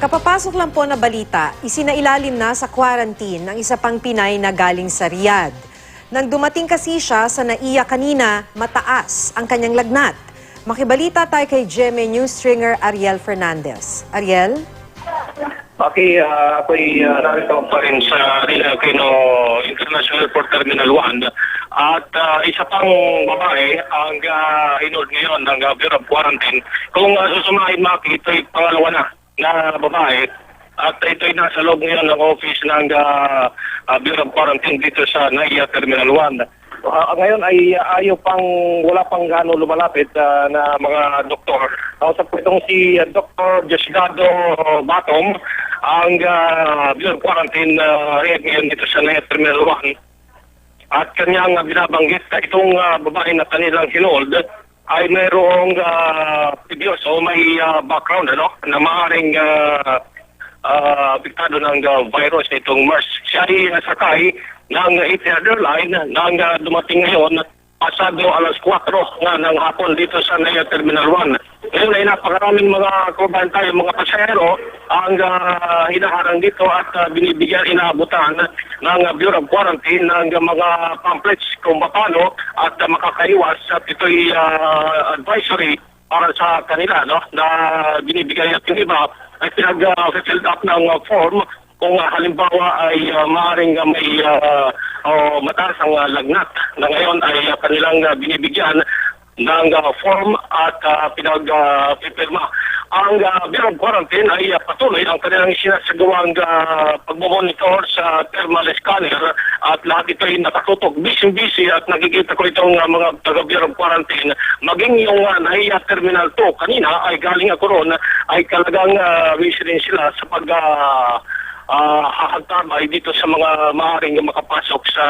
Kapapasok lang po na balita, isinailalim na sa quarantine ang isa pang Pinay na galing sa Riyadh. Nang dumating kasi siya sa naiya kanina, mataas ang kanyang lagnat. Makibalita tayo kay GMA News stringer Ariel Fernandez. Ariel? Okay, uh, ako'y uh, narito pa rin sa Real Aquino International Airport Terminal 1 at uh, isa pang babae ang uh, inold ngayon ng uh, Bureau of Quarantine. Kung uh, susumahin Maki, ito'y pangalawa na na babae at ito'y nasa loob ngayon ng office ng uh, uh, Bureau of Quarantine dito sa NAIA Terminal 1. Ah, ngayon ay uh, ayaw pang wala pang gaano lumalapit ah, na mga doktor. Kausap ko itong si uh, Dr. Josgado Batom, ang uh, Bureau of Quarantine uh, head ngayon dito sa NAIA Terminal 1. At kanyang uh, binabanggit na itong uh, babae na kanilang hinold ay mayroong uh, previous o may uh, background ano, na maaaring uh, uh, apektado ng uh, virus nitong MERS. Siya ay nasakay ng Etihad Airline nang uh, dumating ngayon pasado alas 4 nga ng hapon dito sa NAIA Terminal 1. Ngayon ay napakaraming mga kababayan tayo, mga pasahero ang uh, hinaharang dito at uh, binibigyan inaabutan ng uh, Bureau of Quarantine ng uh, mga pamphlets kung paano at uh, makakaiwas at ito'y uh, advisory para sa kanila no na binibigay at yung iba ay pinag-filled up ng uh, form kung uh, halimbawa ay uh, maaaring uh, may uh, o mataas ang uh, lagnat na ngayon ay uh, kanilang uh, binibigyan ng uh, form at uh, pinag-pipirma. ang uh, Bureau of Quarantine ay uh, patuloy ang kanilang sinasagawang uh, pagmamonitor sa thermal scanner at lahat ito ay nakatutok. Busy-busy at nakikita ko itong uh, mga taga Bureau of Quarantine. Maging yung uh, NAIA Terminal 2 kanina ay galing ako roon ay talagang uh, busy rin sila sa pag uh, uh, hahagtabay dito sa mga maaaring makapasok sa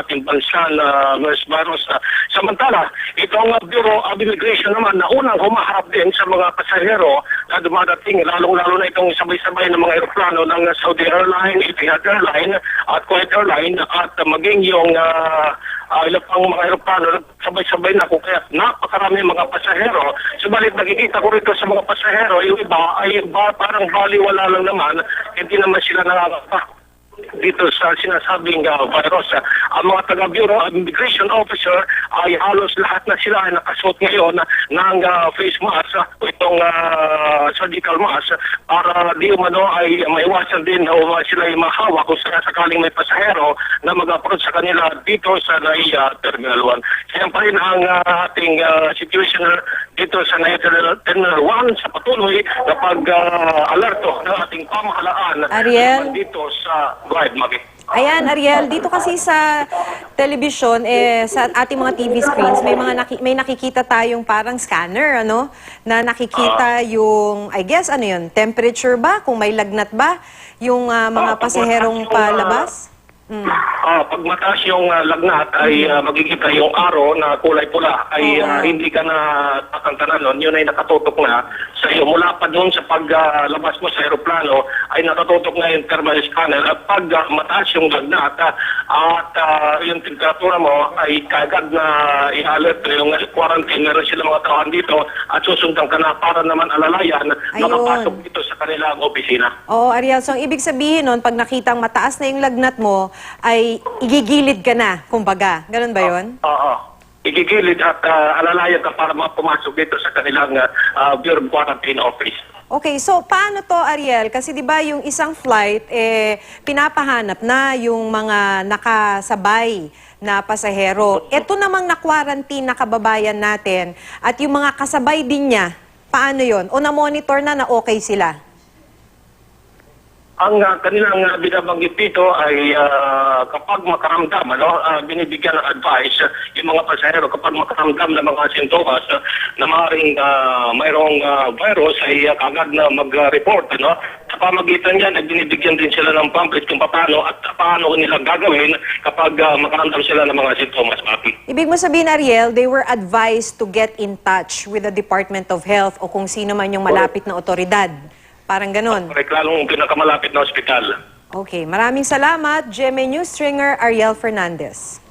ating bansa na MERS virus. Uh, samantala, itong uh, Bureau of Immigration naman na unang humaharap din sa mga pasahero na dumadating, lalong-lalo na itong sabay-sabay ng mga aeroplano ng Saudi Airline, Etihad Airline at Kuwait Airline at uh, maging yung uh, uh, ilang pang mga aeroplano sabay-sabay na kung kaya napakarami mga pasahero. Subalit nakikita ko rito sa mga pasahero, yung iba ay ba, parang baliwala lang naman, hindi naman sila nakakapa dito sa sinasabing uh, virus. Ang mga taga-Bureau of Immigration Officer ay halos lahat na sila ay nakasuot ngayon ng uh, face mask, uh, itong uh, surgical mask, para di umano ay maiwasan din na uh, sila ay mahawa kung sakaling may pasahero na mag-approach sa kanila dito sa NAIA Terminal 1. Kaya pa rin ang uh, ating uh, situation dito sa NAIA Terminal, Terminal 1 sa patuloy na pag-alerto ng ating pamahalaan Ariel? dito sa Guide Magi. Ayan, Ariel, dito kasi sa television, eh, sa ating mga TV screens, may mga naki- may nakikita tayong parang scanner, ano? Na nakikita yung, I guess, ano yun, temperature ba? Kung may lagnat ba? Yung ah, mga Ah, pasaherong palabas? Mm. Ah, pag mataas yung ah, lagnat ay uh, magkikita yung araw na kulay pula ay ah, hindi ka na tatantanan nun. Yun ay nakatutok na sa iyo. Mula pa doon sa paglabas mo sa aeroplano ay nakatutok na yung thermal scanner. At pag ah, mataas yung lagnat ah, at ah, yung temperatura mo ay kagad na i-alert yung quarantine. Meron sila mga tauhan dito at susundan ka na para naman alalayan Ayun. makapasok dito sa kanilang opisina. Oo, Ariel. So, ang ibig sabihin nun, pag nakitang mataas na yung lagnat mo, ay igigilid ka na, kumbaga. Ganun ba yon? Oo. Igigilid at uh, alalayan ka para mapumasok dito sa kanilang uh, Bureau of Quarantine Office. Okay, so paano to, Ariel? Kasi di ba yung isang flight, eh, pinapahanap na yung mga nakasabay na pasahero. Ito namang na-quarantine na kababayan natin at yung mga kasabay din niya, paano yon? O na-monitor na na okay sila? Ang uh, kanilang uh, binabanggit dito ay uh, kapag makaramdam, ano, uh, binibigyan ng advice uh, yung mga pasahero kapag makaramdam ng mga sintomas uh, na maaaring uh, mayroong uh, virus ay uh, kagad na mag-report. Ano? Sa pamagitan niyan, ay binibigyan din sila ng pamphlet kung paano at paano nila gagawin kapag uh, makaramdam sila ng mga sintomas. Maki. Ibig mo sabihin, Ariel, they were advised to get in touch with the Department of Health o kung sino man yung malapit na otoridad. Parang ganun. Correct, lalong pinakamalapit na ospital. Okay, maraming salamat, GMA News Stringer Ariel Fernandez.